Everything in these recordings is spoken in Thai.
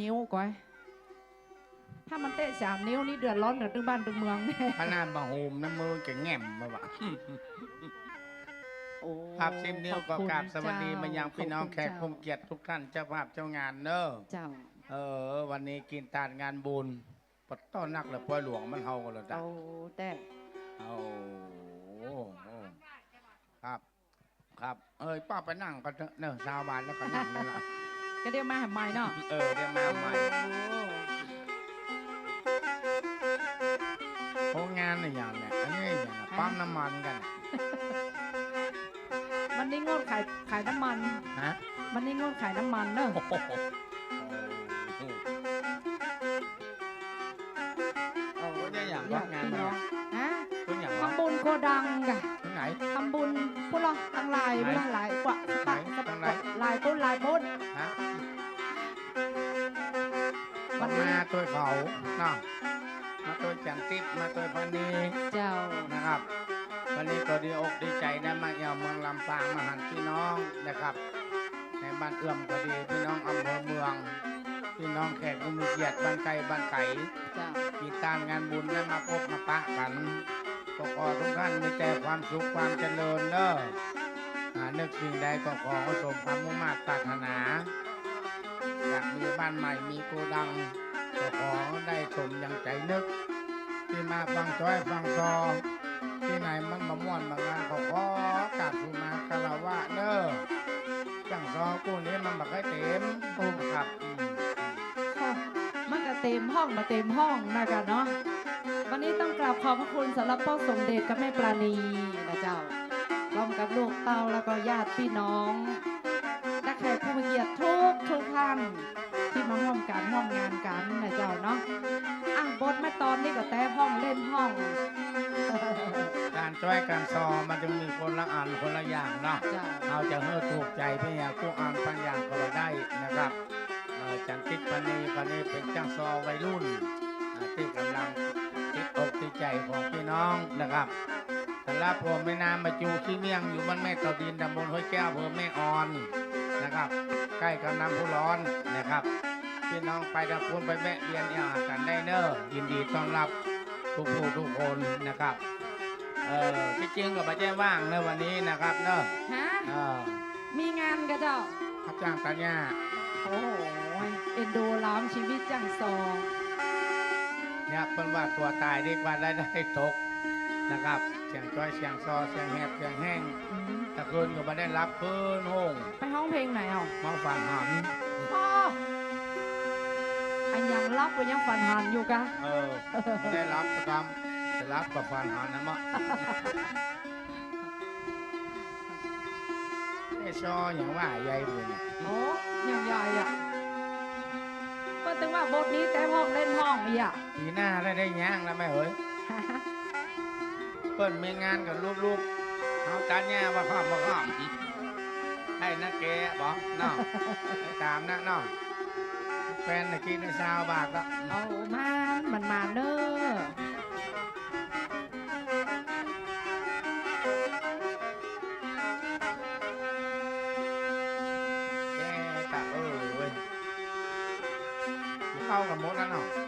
นิ้วก้อยถ้ามันเตะสามนิ้วนี่เดือดร้อนเดือดตึงบ้านตึงเมืองแน่ขนาดมาโฮมน้ำมือจะแง่มมาบะโอ้ภาพซิมนิ้วก็ขอบคุณกราบสวัสดีเจ้มายังพี่น้องขบแขคุณกผู้เกียรติทุกท่านเจ้าภาพเจ้างานเนอะเจ้าเออ วันนี้กินตานงานบุญปดต้อนนักเลยป่วยหลวงมันเฮากันเลยจ้ะ เอาแต่โอ้โหครับ ครับ เอ้ยป้าไปนั่งกันเถอะเนอะชาวบ้านแล้วก็นั่งนั่นแหละ ก็เดี๋ยวมาหาใหม่เนาะเออเดี๋ยวมาใหม่โอ้โอ้งานอะไรอย่างเนี่ยอันนี้อย่างน่ะปั๊มน้ำมันกันมันนี่งดขายขายน้ำมันฮะมันนี่งดขายน้ำมันเนอะโอ้โหโอ้โหเนี่ยอย่างว่างานพี่เนี่น้อยงฮะตัวอย่างว่าทำบุญโกดังกะที่ไหนทำบุญ พุ่นละตั้งหลายไหนพุ่นละหลายกว่าสปะไหนสตั้ปะงไหนหลายปุ้นหลายปุ้นฮะวัมานนี้ตัวเขาเนาะมาตัวจันทิพย์มาตัวพันนีเจ้านะครับวันนี้ก็ดีอกดีใจนะมาเอี่ยวเมืองลำปางมาหันพี่น้องนะครับในบ้านเอื้อมก็ดีพี่น้องอำเภอเมืองพี่น้องแขกผู้มีเกียรติบ้านไก่บ้านไก่เจ้ามีตานงานบุญและมาพบมาปะกัน ก็ขอทุกท่านมีแต่ความสุขความเจริญเด้อหานึกสิ่งใดก็ขอให้สมความมุ่งมั่นปรารถนาอยากมีบ้านใหม่มีโกดังก็ขอได้สมอย่างใจนึก ที่มาฟังจ้อยฟังซอที่ไหนมันมาม่วนบางงานก็ขอกราบที่มาคารวะเด้อจังซอกูนี้มันบักให้เต็มโอ้ครับมันก็เต็มห้องมาเต็มห้องนะกันเนาะ วันนี้ต้องกราบขอบพระคุณสำหรับพ่อสมเด็จกับแม่ปราณีนะเจ้าพร้อมกับลูกเต้าแล้วก็ญาติพี่น้องและแขกผู้มีเกียรติทุกทุกท่านที่มาร่วมการร่วมงานกันนะเจ้าเนาะอะบทม่ตอนนี่ก็แต่ห้องเล่นห้อง การจ้อยการซอมันจะมีคนละอันคนละอย่างเนาะเจ้าเอาจะเฮือถูกใจพี่อยากกูอ่านปัญญางก็ได้นะครับเอ่อจันติดปณีปณีเป็นจ้างซอวัยรุ่นอ่าที่กำลัง ใจของพี่น้องนะครับสำหรับผมไม่นามมาจูขี้เมียงอยู่บ้านแม่ตอดินตำบลห้วยแก้วอำเภอแม่ออนนะครับ ใกล้กับน้ำพุร้อนนะครับ พี่น้องไปตะคุณไปแวะเวียนเนี่ยกันได้เนอะยินดีต้อนรับทุกผู้ทุกคนนะครับเออที่จริงก็ไม่ใช่ว่างเนอะวันนี้นะครับเนอะฮะเออมีงานกับเจ้าพับจ้างตาเนี่ยโอ้โหเอ็นดูล้อมชีวิตจังซอ เนี่ยเป็นว่าตัวตายดีกว่าได้ได้ตกนะครับ เสียงจ้อยเสียงซอเสียงแหบเสียงแห้งอืมตะคืนก็ไม่ได้รับคืนห้องไปห้องเพลงไหนอะมาฝันหันพ่ออันยังรับก็ยังฝันหันอยู่กะเออไม่ได้รับประจำจะรับกับฝันหันนะมะไอ้ซออย่างว่าใหญ่บุญเนี่ยโอ้ยังใหญ่อะเพิ่นถึง ว่าบทนี้แต่ห้องเล่นห้องอีอะปีหน้าได้ได้ย่างแล้วไหมเอ้ยเปิ้นมีงานกับลูกๆเอาตาเนี่ยว่าข้ามว่าข้ามให้นักแกบอกเนาะไปตามนะเนาะแฟนน่ะกินในซาวบาทก็เอามันมันมาเด้อแเข้ากับมดแล้วเนาะ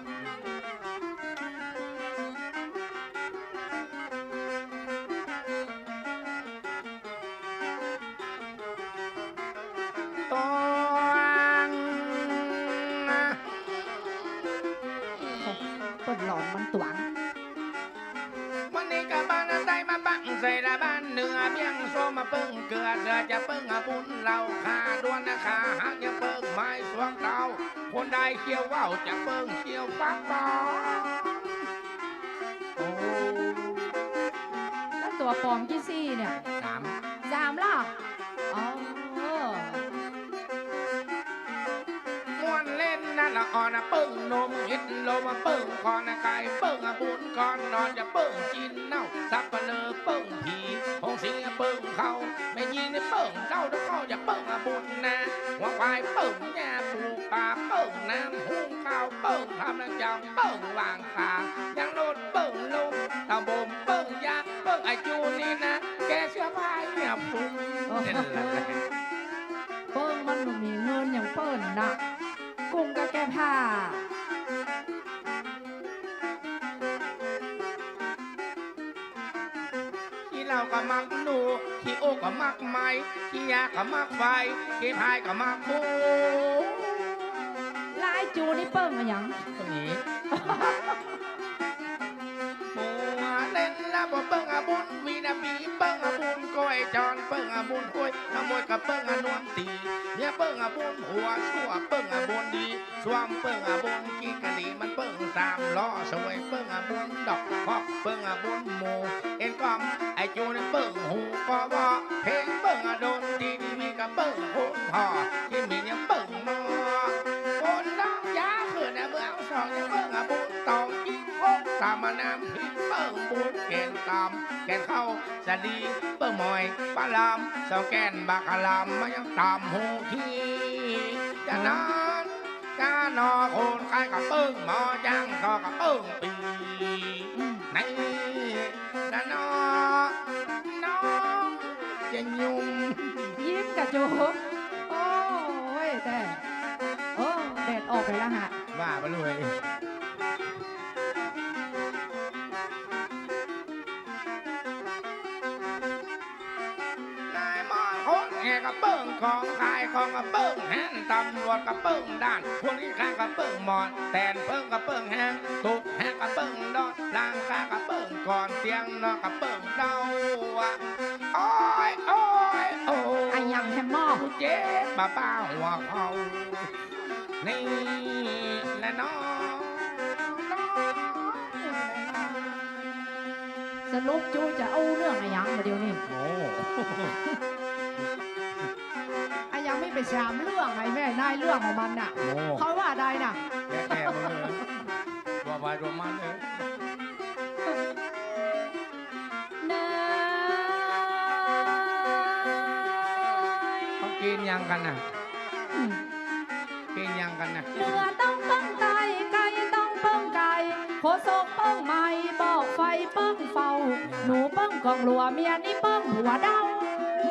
คนใดเขียวว่าวจะเบิ่งเขียวฟักบ้แล้วตัวปลอมกี่ซี่เนี่ย นะเปิ้งนมอิดลมเปิ้งคอนะไก่เปิ้งอาบุญก่อนนอนจะเปิ้งจินเน่าสับปะเลอเปิ้งผีหงสิงเปิ้งเขาไม่ยินเปิ้งเก้าถ้าเขาจะเปิ้งอาบุญนะหัวควายเปิ้งยาปลูกป่าเปิ้งน้ำหุงข้าวเปิ้งทำน้ำจำเปิ้งวางขายังโนดเปิ้งลุงตะบมเปิ้งยาเปิ้งไอจูนี่นะ แกเสื้อผ้าเนี่ยฟุ้งโอ้โหเด่นละเปิ้งมันบ่มีเงินอย่างเปิ้นนะุ้งกับแก้ผ้าขี้เหล้าก็มักหนูขี้โอ้ก็มักไม้ขี้ยาก็มักไฟขี้พายก็มักผู้ลายจูนี่เปิ้งอะหยังตรงนี้ ละบ่เปิ้งอะบุญวีนาบีเปิ้งอะบุญก้อยจอนเปิ้งอะบุญห้วยขโมยกับเปิ้งอะนวลตีเนี่ยเปิ้งอะบุญหัวชั่วเปิ้งอะบุญดีสวมเปิ้งอะบุญกีกะดีมันเปิ้งสามล้อสวยเปิ้งอะบุญดอกพอกเปิ้งอะบุญหมูเอ็นกอมไอจูนเปิ้งหูก็บ่เพลงเปิ้งอะโดนดีดีมีกับเปิ้งหูพอที่มีเนี่ยเปิ้งมอคนน้องยาขืนเมืองสองยังเบิ่งอะบุญตองามานำพิเบิ่งบุญเกณฑ์ตามแกนเข้าสะดีเบิ่งมอยปลาลามสองแกนบากลามมายังตามหูขี้จะนานกานอโคนใครกับเบิ่งหมอยังก็กับเบิ่งปีในนะนอน้องจะยุ่มยิ้มกับจูโอ้ยแต่โอ้แดดออกไปแล้วฮะว่าไปเลย แห่กระเปิ้งของขายของกระเปิ้งแห้งตำรวจกระเปิ้งด้านพวกนี้ข้างกระเปิ้งหมอนแตนเปิ้งกระเปิ้งแห้งตุกแห้งกระเปิ้งดอนล่างข้างกระเปิ้งก่อนเตียงนอนกระเปิ้งเดาอะโอ้ยโอ้ยโอ้ยไอ้ยังแฮมมอเจ็บบ้าบ้าหัวเขานี่แหละน้องน้องสรุปจูจะเอาเรื่องไอยังมาเดียวนี่โอ้ ไอ้ยังไม่ไปชามเรื่องไอ้แม่นายเรื่องของมันน่ะโหเขาว่าได้น่ะ แก่แก่มาเลยตัววายตัวมันเลยนายเขากินยังกันน่ะอืมกินยังกันน่ะเนื้อต้องเปิ้งไก่ไก่ต้องเปิ้งไก่โคศกเปิ้งไม้บอกไฟเปิ้งเฝ้า หนูเปิ้งกองหลัวเมียนี่เปิ้งหัวเดา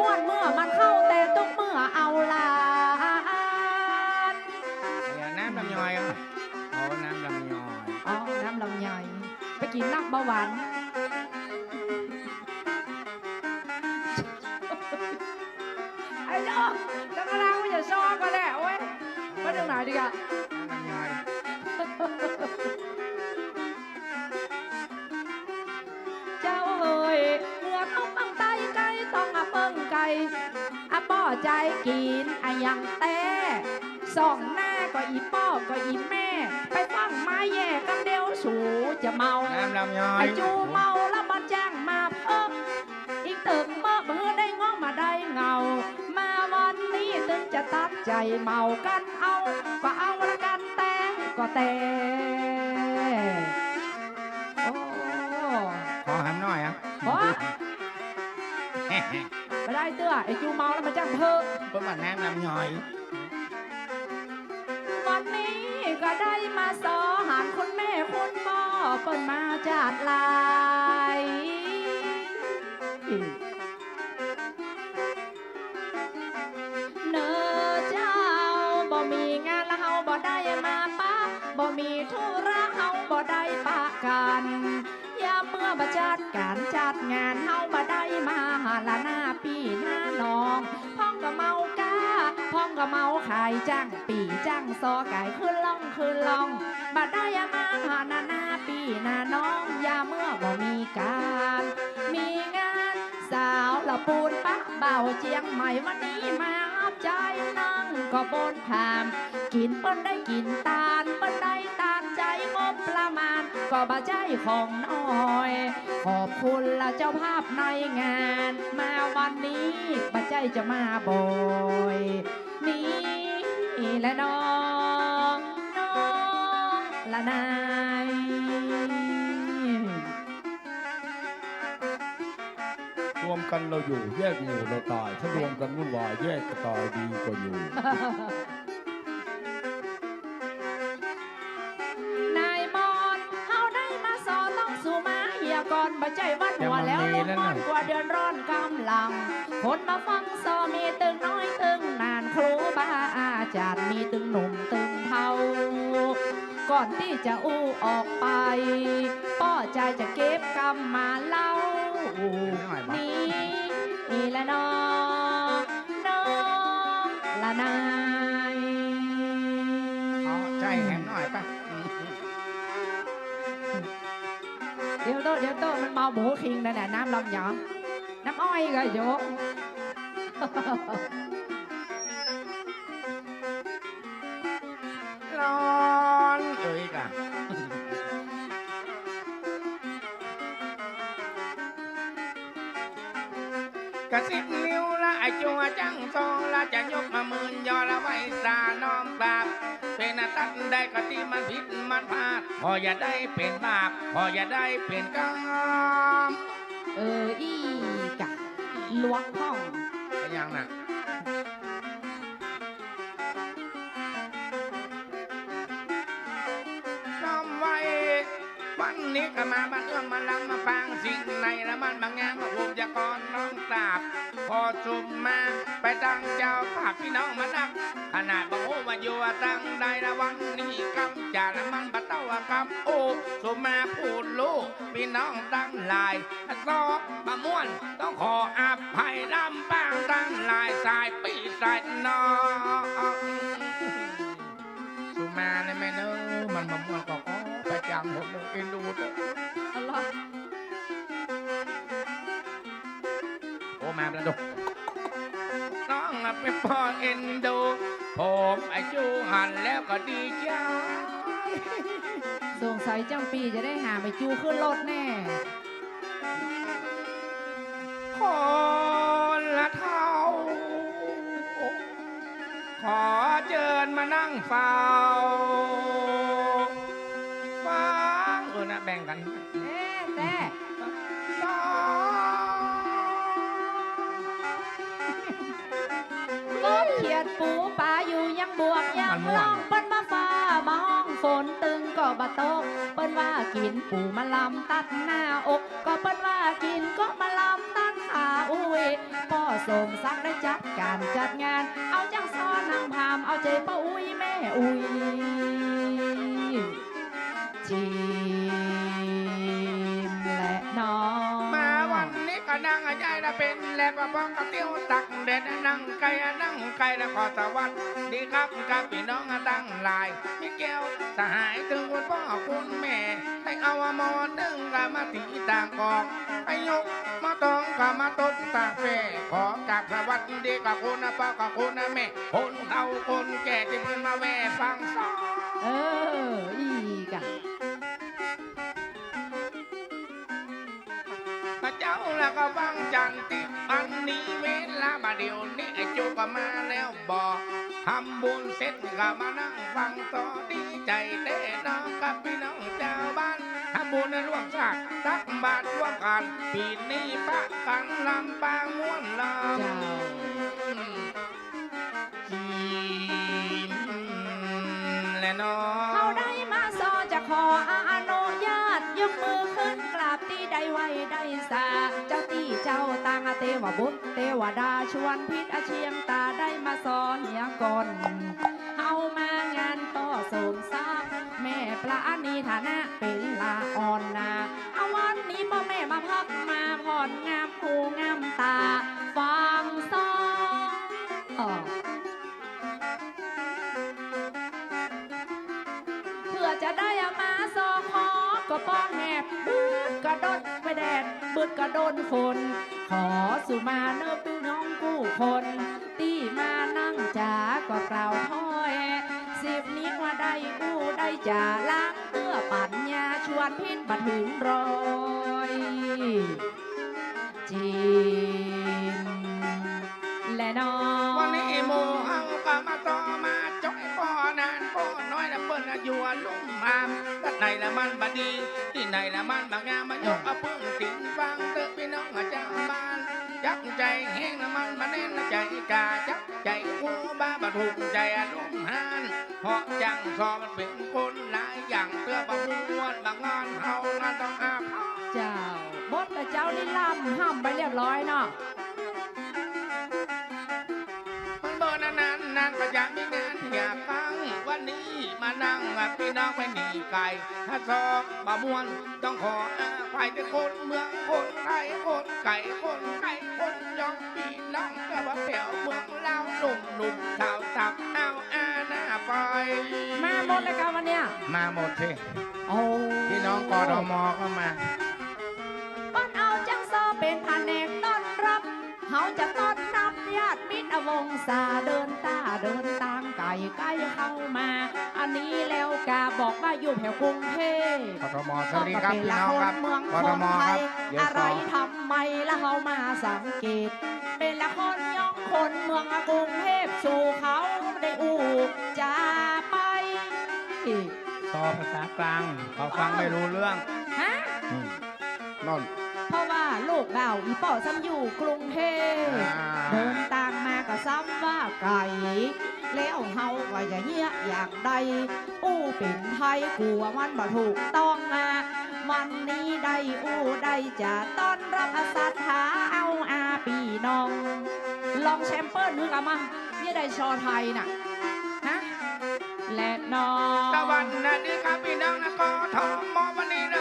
ม่วนเมื่อมันเข้าแต่ตุกเมื่อเอาลานเดี๋ยวน้ำลำยอยอะเอาน้ำลำยอยอ๋อน้ำลำไยไปกินนักเบาหวานไอ้น้องแล้วก็ล้างไม่จะชอบก็แหละเว้ยมาถึงไหนดีอะน้ำลำยอย องอะเปิ้งไก่อะป้อใจกินอะยังแต่สองหน้าก็อีป้อก็อีแม่ ไปฟังไม้แย่กันเดียวสูจะเมาน้ำลำยอยไอจูเมาแล้วมาแจ้งมาเพิ่มอีกตึกเมื่อเมื่อได้ง้อมาได้เงา มาวันนี้ตึงจะตัดใจเมากันเอา ก็เอาละกันแต่ก็แต่ ไม่ได้เตื้อไอจูเมาแล้วมาแจ้งเพิ่มเพิ่มมาน้ำลำยอยวันนี้ก็ได้มาสอหารคุณแม่คุณพ่อเปิดมาจัดลายเนอเจ้าบ่มีงานแล้วเฮาบ่ได้มาปะบ่มีธุระเฮาบ่ได้ปะกันยามเมื่ อบ่จัดการจัดงานเฮาบ่ได้มาหาละหน้าปีหน้าน้องพ้องก็เมากาพ้องก็เมาขายจ้างปีจ้างซอไก่ขึ้นล่องขึ้นล่องบ่ได้มาหาหน้าหน้าปีหน้าน้องยาเมื่อบ่มีการ มีงานสาวละปูนปะเบาเจียงใหม่วันนี้มาอับใจนั่งก็บนผามกินเปิ้นได้กินตาลเปิ้นได้ ก็บาใจของน้อย ขอบคุณละเจ้าภาพในงาน มาวันนี้บาใจจะมาบ่อย นี่และน้องน้องละนายรวมกันเราอยู่แยกหมู่เราตาย ถ้ารวมกันวุ่นวายแยกก็ตายดีกว่าอยู่ คนมาฟังซอมีตึงน้อยตึงนานครูบาอาจารย์มีตึงหนุ่มตึงเทก่อนที่จะอู้ออกไปป้อใจจะเก็บกำมาเล่านี่นี่แหละน้องน้องละนายเอาใจแหมหน่อยปะเดี๋ยวโตเดี๋ยวโตมันเมาหมูคิงนั่นแหละน้ำลำหยอง น้ำอ้อยก็ยกร้อนเอ้ยกะกระสิบนิ้วละไอจัวจังโซละจะยกมาหมื่นยอละไว้ตาน้อมกราบเป็นตัดได้ก็ที่มันผิดมันพลาดพออย่าได้เป็นบาปพออย่าได้เป็นกรรมเอออี ล้วงห้อง เป็นยังน่ะ นี้ก็มาบ้านเอื้อมมาลังมาฟังสิ่งในละมันบางงมาภูมิจะกรน้องกราบ พอจุมมาไปตั้งเจ้าภาพพี่น้องมานักขนาดบอกโอ้ว่าอยู่ว่าตั้งได้ละวันนี้กำจาละมันบัเต้าว่ากำโอ้สุมมาพูดลูกพี่น้องตั้งหลายซอกมะม่วนต้องขออภัยลำปางตั้งหลายสายปีสายน้องสุมมาเลยแม่เนอมันมะม่วนก็ขอไปจำผมเอ็นดูเถอะอร่อยโอ้มาแล้วดูน้องน่ะเป็นพ่อเอ็นดู ผมอายุหันแล้วก็ดีใจสงสัยจังปีจะได้หาไปจูขึ้นรถแน่คนละเท่า ขอเชิญมานั่งเฝ้ บวกยังล่องเปิ้นมาฟ้ามาห้อง ฝนตึงก็บะตก เปิ้นว่ากินปูมาลำตัดหน้าอก ก็เปิ้นว่ากินก็มาลำตัดขาอุ้ยพ่อส่งสักได้จัดการจัดงาน เอาจังซ้อนนางพามเอาใจป้าอุ้ยแม่อุ้ยจิมและน้อง มาวันนี้ก็นั่งอาใจละเป็น แล้วก็ป้องกระเตี้ยวตัก ดนั่งไก่นั่งไก่แล้วขอสวัสดีครับกับพี่น้องตั้งหลายพี่แก้วสหายถึงคุณพ่อคุณแม่ให้เอาหมอนึ่งกับมาตีต่างกอกให้ยกมาตองกับมาตบตาเฟ่ขอกับสวัสดีกับคุณนะพ่อกับคุณนะแม่คนเฒ่าคนแก่ที่เพิ่นมาแว่ฟังสอนเอออีกอะพระเจ้าแล้วก็ฟังจันติอันนี้เว ลาบาเดียวนี้ไอโจก็มาแล้วบอกทำบุญเสร็จก็มานั่งฟังต่อดีใจเด้น้องกับพี่น้องชาวบ้านทำบุญในร่วมชาติตักบาตรร่วมกันปีนี้ปะกันลำปางม้วนลำ เทวบุตรเทวดาชวนพิษอาเชียงตาได้มาสอนเหียก่อนเอามางานต่อสมทราบแม่ปลานีฐานะเป็นลาอ่อนนาเอาวันนี้พ่อแม่มาพักมาผ่อนงามหูงามตา ดก็โดนฝนขอสุมาเนื้อพี่น้องกู้คนตีมานั่งจาก็กล่าวถ้อยสิบนี้ว่าได้กู้ได้จ่าล้างเพื่อปัญญาชวนพิษบัดถึงรอยจีนและน้อง อยละเปิ้นอายุลุ่มอามที่ไหนละมันบดี ที่ไหนละมันบางงามมายกเอาพึ่งติงฟังเตอพี่น้องอาจารย์บ้านจักใจแห้งละมันมาเน้นใจกาจักใจกูบ้าบะถูกใจอารมณ์หานเพราะจังซอมันเป็นคนหลายอย่างเตื้อประมวลบางงานเฮาน่าต้องอาภัพเจ้าบดแต่เจ้านี่ล่ำห้ามไปเรียบร้อยเนาะมันเบอร์นานๆนานก็อยากมีงานอยากฟังวั นนี้นั่งกับพี่น้องไม่หนีไกลถ้าซอกบะมวนต้องขออาภัยแต่คนเมืองคนไทยคนไก่คนไก่คนยองพี่น้องก็ว่าแถวเมืองเราหนุ่มหนุ่มสาวสาวเอาอาหน้าไปมาหมดเลยกันวันเนี้ยมาหมดสิโอ้พี่น้องกทมก็มาบ้านเอาจังซอเป็นอเนกต้อนรับเฮาจะต้อนรับญาติมิตร วงศาเดินตาเดินตางไก่ใกล้เข้ามา อันนี้แล้วกาบอกว่าอยู่แถวกรุงเทพกทมสวัสดีครับพี่น้องครับเมืองกคทนมไทครับยเดี๋ยวอะไรสองทำไมแล้วเขามาสังเกต เป็นละคนย่องคนเมืองกรุงเทพสู่เขาได้อูจะไปต่อภาษากลางเขาฟังไม่รู้เรื่องฮะอืมนั่นเพ ราะว่าลูกบ่าวอีป่อซ้ำอยู่กรุงเทพอ่าเดินตามมาก็ซ้ำว่าไก่แล้วเฮาก็จะเหี้ยอย่างใดอู้เป็นไทยกลัวมันบ่ถูกต้องนะวันนี้ได้อู้ได้จะต้อนรับอาสัทธาเอาอาปีน้อง ลองแชมเปิลนึกเอามาเนี่ยได้ชอไทยน่ะฮะและน้องสวัสดีครับพี่น้องนะกทมวันนี้นะ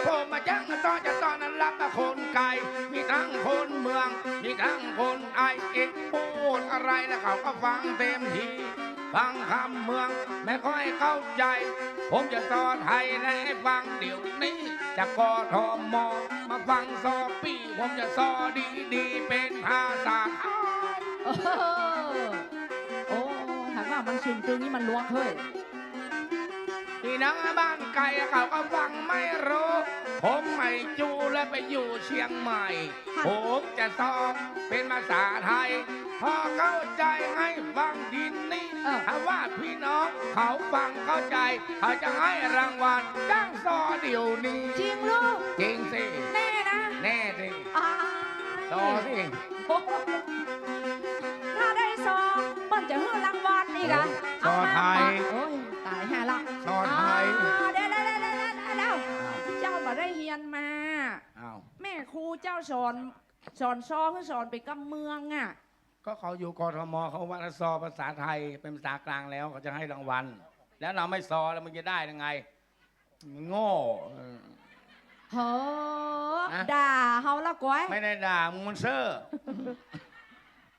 ผมมาจังต้อนจะต้อนนั้นรับแต่คนไกลมีทั้งคนเมือง มีทั้งคนไอเอ็กพูดอะไรนะเขาก็ฟังเต็มทีฟังคำเมืองไม่ค่อยเข้าใจ ผมจะสอนไทยและฟังเดี๋ยวนี้จากกทอมมาฟังซอปีผมจะสอนดีๆเป็นภาษาไทยเออโอ้ถามว่ามันชุนตึงนี่มันล้วงเฮ้ย พี่น้องบ้านไกลเขาก็ฟังไม่รู้ ผมไม่จูและไปอยู่เชียงใหม่ ผมจะสอนเป็นภาษาไทย พอเข้าใจให้ฟังดินนี่เออถ้าว่าพี่น้องเขาฟังเข้าใจ เขาจะให้รางวัลจ้างซอเดี๋ยวนี้ จริงลูก จริงสิ แน่นะ แน่สิอ้ายซอสิโอ้โหถ้าได้ซองมันจะให้รางวัลอีกอะซอไทยโอ้ยตายแห่ละซอไท ได้เฮียนมา อ้าวแม่ครูเจ้าสอนสอนซอคือสอนไปกับเมืองอะ ก็เขาอยู่กทมเขาว่าซอภาษาไทยเป็นภาษากลางแล้วเขาจะให้รางวัล แล้วเราไม่ซอแล้วมันจะได้ยังไงโง่เออเฮ้อฮะด่าเฮาละก้อย ไม่ได้ด่ามึงมันเซอร์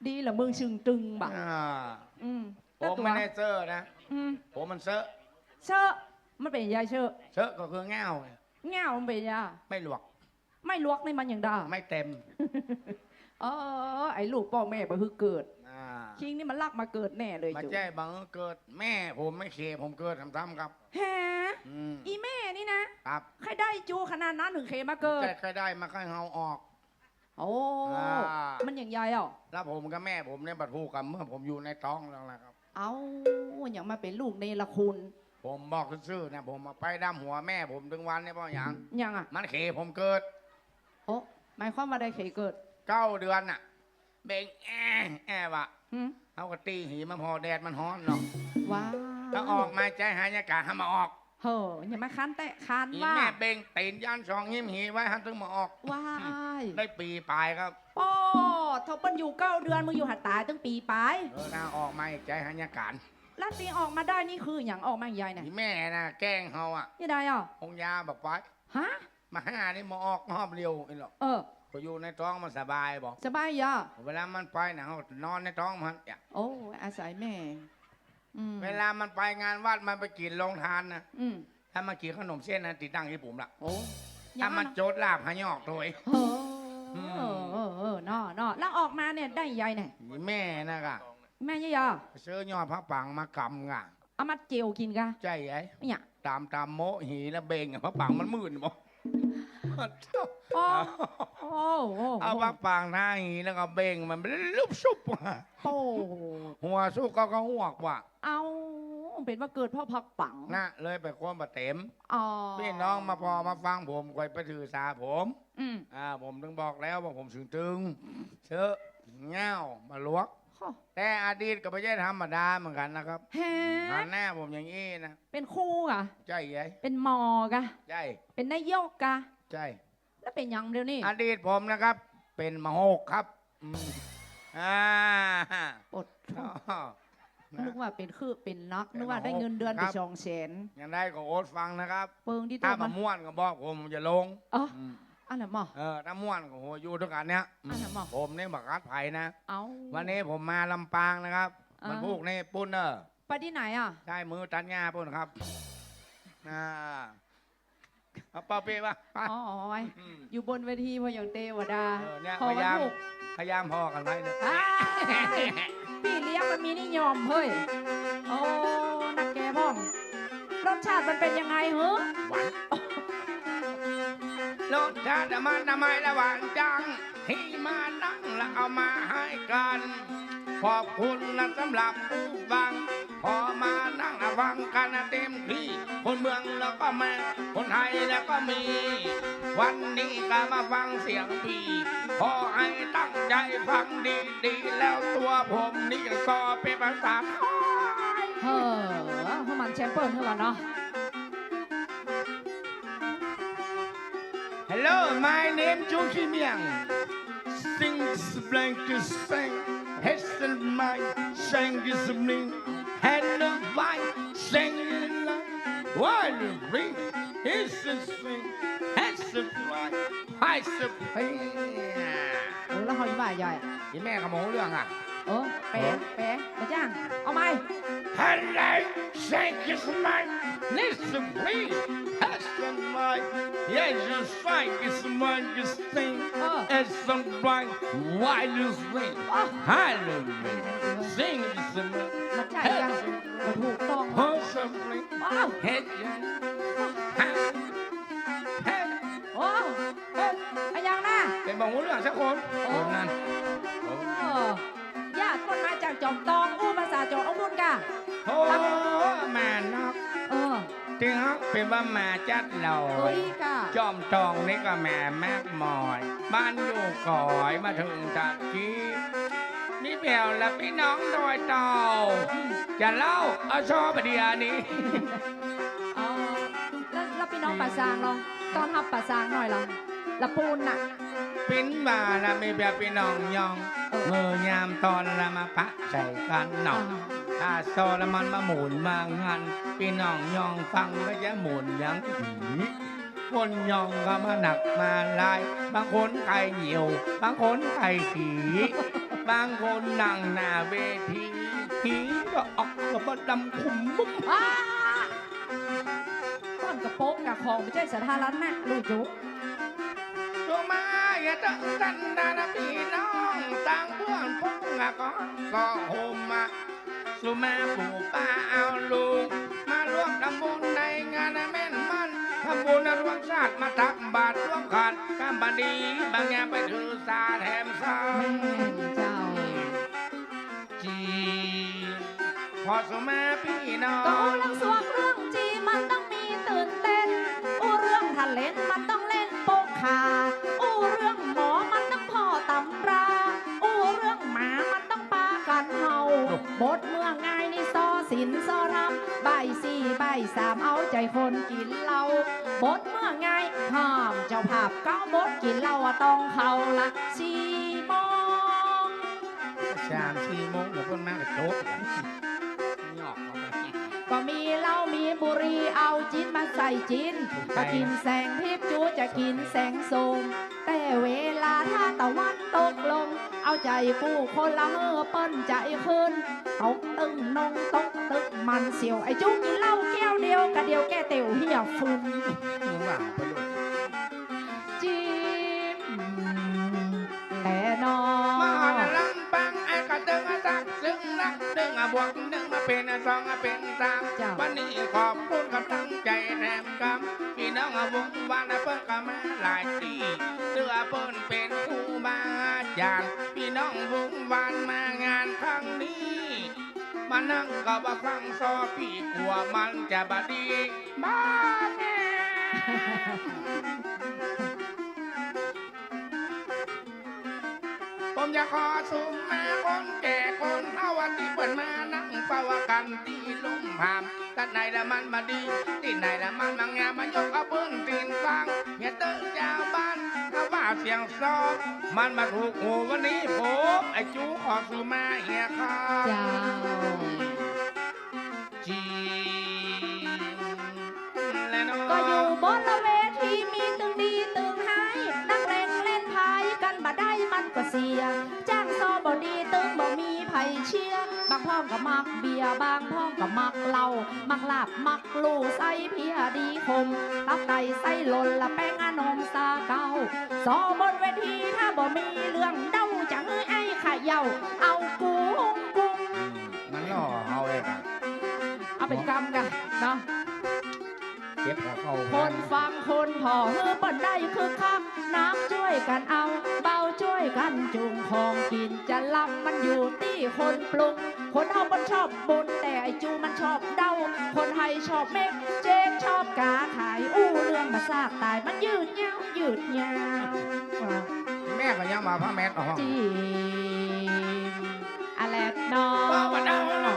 ดีเหรอมึงชึงตึงบ่ะอ่าอืมผมไม่ได้เซอร์นะ อืมผมมันเซอร์เชอะมันเป็นยายเชอะเซอร์ก็คือแง่ว เง่ามันเป็นยาไม่หลวก ไม่ลวกในมันอย่างด่าไม่เต็มเออไอ้ลูกพ่อแม่บ่คือเกิด อ่าคิงนี่มันลักมาเกิดแน่เลยมาจุแจ้บังเกิด แม่ผมไม่เคผมเกิดทำซ้ำครับ แฮะอืมอีแม่นี่นะครับใครได้จูขนาดนั้นถึงเคมาเกิดใครได้มาค่อยเฮาออก โอ้อ่า มันอย่างยายอะแล้วผมกับแม่ผมเนี่ยบัดพูกันเมื่อผมอยู่ในท้องแล้วนะครับ เอาอย่างมาเป็นลูกในละคุณ ผมบอกซื่อๆนะผมมาไปด้ามหัวแม่ผมถึงวันเนี่ยเพราะอย่างยังอะมันเขผมเกิด โอ้หมายความว่าได้เคเกิดเก้าเดือนน่ะ เบ่งแอะแอะวะหึเขาก็ตีหีมันพอแดดมันฮ้อนเนาะว้าวถ้าออกมาใจหายากาศให้มาออกเฮ้ออย่ามาคันแตะคันอีว่าแม่เบ่งตีนยันสองหิมหีไว้หันถึงมาออก ว้ายได้ปีปลายครับโอ้ทบมันอยู่เก้าเดือนมึงอยู่หัดตายตั้งปีไป เออถ้าออกมาอีกใจหายากาศ แล้วตีออกมาได้นี่คืออย่างออกมาอย่างยายเนี่ยอีแม่น่ะแกล้งเขาอะยังไงอะองยาแบบไปฮะมาห้านี่มาออกรอบเดียวนี่หรอกเออก็อยู่ในท้องมันสบายบอกสบายย่ะเวลามันไปนะเขานอนในท้องมันเนี่ยโอ้อาศัยแม่อืมเวลามันไปงานวัดมันไปกินโรงทานนะอืมถ้ามากินขนมเส้นนะติดตั้งที่ผมละโอ้ถ้ามันนะโจดลาบหายอกตัวเองเออเออเออเออนอนอแล้วออกมาเนี่ยได้ยายเนี่ยอีแม่นะกะ แม่ยี่ยาซื้อยอดพระปังมากำกะเอามาเจียวกินกะใจไอ้เนี่ยตามตามโมหีแล้วเบงอะพระปังมันมื่นบอกโอ้โอ้โอ้เอาพระปังหน้าหีแล้วก็เบงมันเป็นลูกชุบว่ะโอ้หัวสู้ก็ก็หวกว่ะเอาเป็นว่าเกิดเพ่อพักปังนะเลยไปควมบะเต็มอ๋อพี่น้องมาพอมาฟังผมคอยไปถือสาผมอืมอ่าผมถึงบอกแล้วว่าผมสึงตึงเชอะเง่ามาลวกโอ้ แต่อดีตก็ไม่ใช่ธรรมดาเหมือนกันนะครับแฮหันหน้าผมอย่างนี้นะ เป็นครู่กะใจไอ้เป็นหมอกะใจเป็นนายกกะใจแล้วเป็นหยังเดี๋ยวนี้อดีตผมนะครับ เป็นมโหกครับอืมอ่าอดอ๋อนะนึกว่าเป็นคือเป็นนักนึกว่าเป็นได้เงินเดือนคไปรับสองแสนยังได้ก็โอ๊ตฟังนะครับ เปิงที่ตัถ้าวมัมานม่วนก็บอกผมจะลงอ๋อม อันไหนหมอ เออถ้าม่วนก็โหอยู่ทุกกันเนี้ยอืมอันไหนหมอ ผมเนี่ยบักคัดไผ่นะ เอา วันนี้ผมมาลำปางนะครับ อ่ามั มันพูกนี่ปุ้นเนอไปที่ไหนอะ ใช่มือตัดหญ้าปุ้นครับอ่าเอาเป่าเป้ปะไปอ๋อไว้ม อยู่บนเวทีพออย่างเทวดาเออเนี่ยขอพยายามลูกพยายามพอกันไว้เลยอ้ายพี่เลี้ยงมันมีนิยมเฮ้ย โอ้ นักแกพ่อม รสชาติมันเป็นยังไงเหรอหวาน รสชาติมันทำไมละหว่านจัง ที่มานั่งแล้วเอามาให้กัน ขอบคุณนะสำหรับผู้ฟัง พอมานั่งฟังกันเต็มที่ คนเมืองแล้วก็แม่คนไทยแล้วก็มี วันนี้ก็มาฟังเสียงปีขอให้ตั้งใจฟังดีๆแล้วตัวผมนี่จะสอเป็นภาษาไทยเฮ้อเพราะมันแชมเปิลเท่ากันเนาะ Hello, my name Chu Chi Miang. Sing blank to sing. Hessen my sang is me. And the vine sing in line. While the ring is a swing. Hessen fly. I say เออแล้วเขาอยู่บ่ายใหญ่ที่แม่ขโมยเรื่องอะ เออเป๊ะเป๊ะมาจ้าง เอาไหม Hello, thank you so much. Listen, please. Hessen my. Yes, you sang is my thing. เออ As some blind wireless ring. อ๋อ Hallelujah. Sing this a มาจ่ายยังมาถูกต้อง Possibly. ว้าว Head young. Head. โอ้เฮ้ยอะยังนะ เป็นบอกว่าเรื่องสักคนคนนั้น เออ ญาติคนมาจากจอมตองอู้ภาษาจอมเอาบุญกะโอ้แม่นอกเออที่ฮักเป็นว่าแม่จัดเราเอ้ยกะจอมทองนี่ก็แม่แม่มอย บ้านอยู่ก่อยมาถึงตะกี้นี่เปล่าละพี่น้องดอยเต่าจะเล่าเอาชอบเดียนี้ เออแล้วแล้วพี่น้องป่าซางลองตอนทับป่าซางหน่อยลองละปูนน่ะ ปิ้นบาละมีแบบพี่น้องยองเออเมื่อยามตอนละมาปะใส่กันหนอกถ้าโซละมันมาหมุนมางันพี่น้องยองฟังก็จะหมุนยังผีคนยองก็มาหนักมาลาย บางคนไข่เหี่ยว บางคนไข่ผีบางคนนั่งหน้าเวทีผีก็ออกกับมาดำขุมมุ้มอ้าต้นกระโปงกับของไม่ใช่สาธารณะลูกจุกตัวมาอ ย่าต้องสันดานพี่น้องต่างเพื่อนพงอะก็ก็โฮมมาสุมาปู่ป้าเอาลูกมาร่วมทำบุญในงานแม่นมันทำบุญรวมชาติมาตักบาตรร่วมขันกำบันดีบางอย่างไปถือสาแถมสาแม่นเจ้าจีพอสุมาพี่น้อก็งเรื่องสวงเรื่องจีนมันต้องมีตื่นเต้นอู้เรื่องทะเลนมันต้องเล่นโปกขา บทเมื่อง่ายนี่ซอสินซอรำใบสี่ใบสามเอาใจคนกินเหล้าบทเมื่อง่ายห้ามเจ้าภาพเก้าบทกินเหล้าอะต้องเขาละสี่โมงสามสี่โมงเดี๋ยวเพิ่นมากับโจ๊กหยอกมาไปก็มี บุรีเอาจินมาใส่จินจะกินแสงทิพจูจะกินแสงสูงแต่เวลาถ้าตะวันตกลง เอาใจผู้คนละเฮอเปิ้นใจขึ้นตกตึงนงตกตึกมันเสียวไอ้จุกินเหล้าแก้วเดียวกะเดียวแก้เตียวเหี่ยฟุ้งว่าไปเลย สองเป็นสามวันนี้ขอบคุณกับตั้งใจแถมกำพี่น้องวงวานอะเปิ้นก็มาหลายปีเสื้อเปิ้นเป็นครูบาอาจารย์พี่น้องวงวานมางานครั้งนี้มานั่งก็ว่าฟังซอพี่กลัวมันจะบดีบ้าแน่ผมอยากขอสุมมาคนแก่คนเฒ่าวันที่เปิดมา นั่งเฝ้ากันที่ลุ่มหามกันไหนละมันมาดี ที่ไหนละมันมางามมายกเอาปืนตีนฟังอย่าเตอะเจ้าบ้านถ้าว่าเสียงซอบมันมาถูกหูวันนี้ผมไอ้จูขอสูมาเฮียครับจ้าจีนก็อยู่บนละเวทีมีตึงดีตึงหายนักเลงเล่นพายกันบ่ได้มันก็เสียจ้างซอบ่ดีตึงบ่ ใส่เชียร์บางพ่องก็มักเบียร์บางพ่องก็มักเหล้ามักลาบมักลูใส่เพียดีคมตับไตใส่หล่นละแป้งอนมซาเกาซอบนเวทีถ้าบ่มีเรื่องเด้าจังไอ้ขยเยาเอากู เก็บหัวเขาคนฟังคนพอเฮือเปิดได้คือคักน้ำช่วยกันเอา เบาช่วยกันจุงของกินจะลำมันอยู่ที่คนปรุง คนเอามันชอบบุญแต่ไอจูมันชอบเดาคนให้ชอบเมกเจ๊กชอบกาขายอู้เรื่องมาซากตายมันยืดยาวยืดยาวแม่ก็ยังมาพระแม่ต่อห้องจีมอะไรนอว่ามาเด้อเรา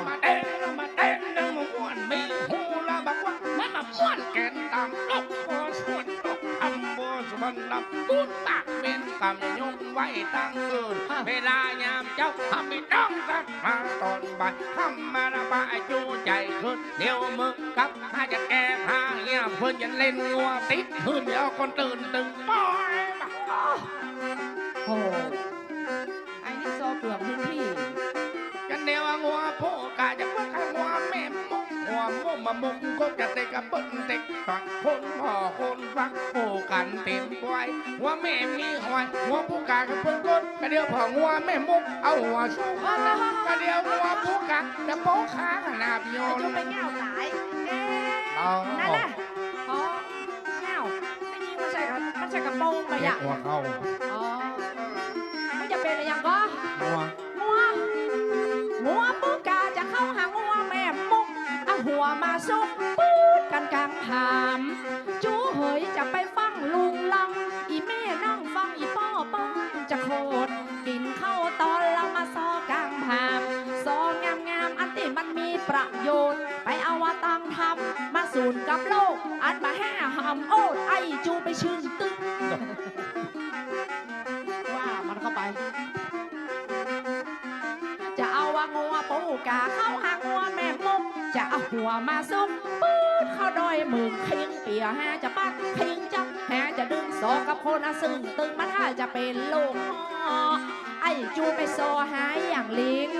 มันมาม่วนแกนตามลกโบสวนลกทำโบสวนนำบุญตักเป็นกำยกไว้ตั้งเกินเวลายามเจ้าทำไม่ต้องสักมาตอนบ่ายทำมาละบายจูใจขึ้นเดี๋ยวมึงกับถ้าจะแก้ผ้าเงียบเพื่อนจะเล่นงัวติดหืนเดี๋ยวคนตื่นตึงปอยโอ้ไอ้นี่โซเปลือกพื้นที่กันเดียวงัวผู้กาจะพ มามุกก็จะเตะกับเปิ้นเต็กตักคนพ่อคนฟักผู้กันเต็มปวยหัวแม่มีหอยหัวผู้กากับเปิ้นก้นกันเดียวพ่องหัวแม่มุกเอาหัวสู้กันเดียวงัวผู้กาจะโป๊ะขาขนาดโยไอ้นจูไปเง่าตายเอ๊ะนั่นน่ะอ๋อเง่าไอ้นี่มันใช่กับมันใช่กับโปงไปเรียอะกหัวเข้า วมาซุกปืดกันกลางหาม จูเหยจะไปฟังลุงลัง อีแม่นั่งฟังอีป้อป้องจะโคตรกินข้าวตอนละมาซอกลางหามซองามงามๆอันที่มันมีประโยชน์ ไปเอาว่าตังทำมาสูนกับโลก อันมาแห่หำโอดไอจูไปชื่นตึ้งว่ามันเข้าไป จะเอาว่างัวปูกาเข้าหา หัวมาซุกปื๊ดเข้าดอยมึงคิงเปียแฮจะปัดคิงจับแฮจะดึงโซกับคนอาซึ่งตึงมาถ้าจะเป็นลูกหอไอ้จูไปโซหายอย่างลิง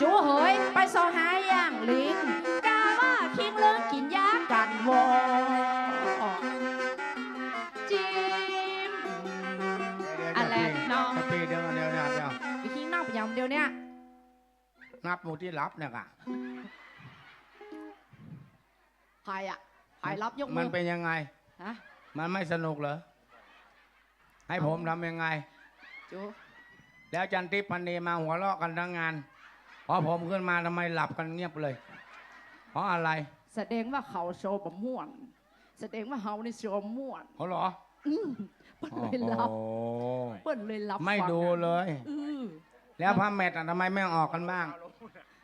จูเหยไปโซหายอย่างลิงกาว่าคิงเลิกกินยากันวอจิมอะไรน้องสปีเดียวเดียวเดียวเดียวไปคิงนอกไปยำเดียวเนี่ยนับหมูที่รับเนี่ยค่ะ ใครอะใครรับยกมืมันอเป็นยังไง ฮะมันไม่สนุกเหรอ ให้ผมทำยังไง จูแล้วจันทิพย์พันนีมาหัวเราะกันทั้งงานพอผมขึ้นมาทำไมหลับกันเงียบเลย เพราะอะไรแสดงว่าเขาโชว์บะม่วน แสดงว่าเฮาในโชว์ม่วนเขาเหรออืมเปิ้นเลยรับโอ้โหเปิ้นเลยรับไม่ฟังดูอะเลย อือแล้วพระแมทอะทำไมไม่ออกกันบ้าง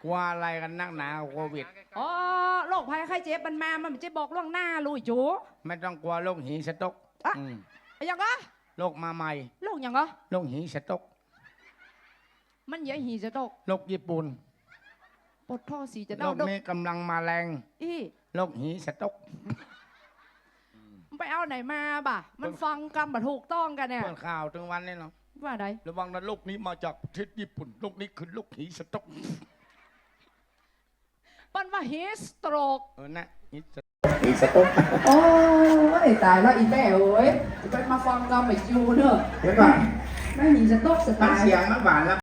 กลัวอะไรกันนักหนาโควิด อ๋อโรคภัยไข้เจ็บมันมา มันไม่ใช่บอกล่วงหน้าลุยจูไม่ต้องกลัวโรคหีสต๊อกอะอืมอะยังก็โรคมาใหม่โรคหยังก็โรคหีสต๊อกมันเยอะหีจะตกโรคญี่ปุ่นปวดท้อสีจะโรเดาคดกนี้กำลังมาแรงอีโรคหีสต๊อกมันไปเอาไหนมาบ่ะ มันฟังกรรมบ่ถูกต้องกันเนี่ยเปิดข่าวถึงวันนี้เนาะว่าไดระวังนะโลกนี้มาจากประเทศญี่ปุ่นโลกนี้คือโลกหีสต๊อกเปิ้นว่าฮีสโตรกเออนะหีสโอ้ยตายแล้วอีแม่เอ้ยจะไปมาฟังกรรมไอ้ยูเนอะเดี๋ยวก่อน ไม่มีจะตกสมันตายเสียงมันหวานแล้ว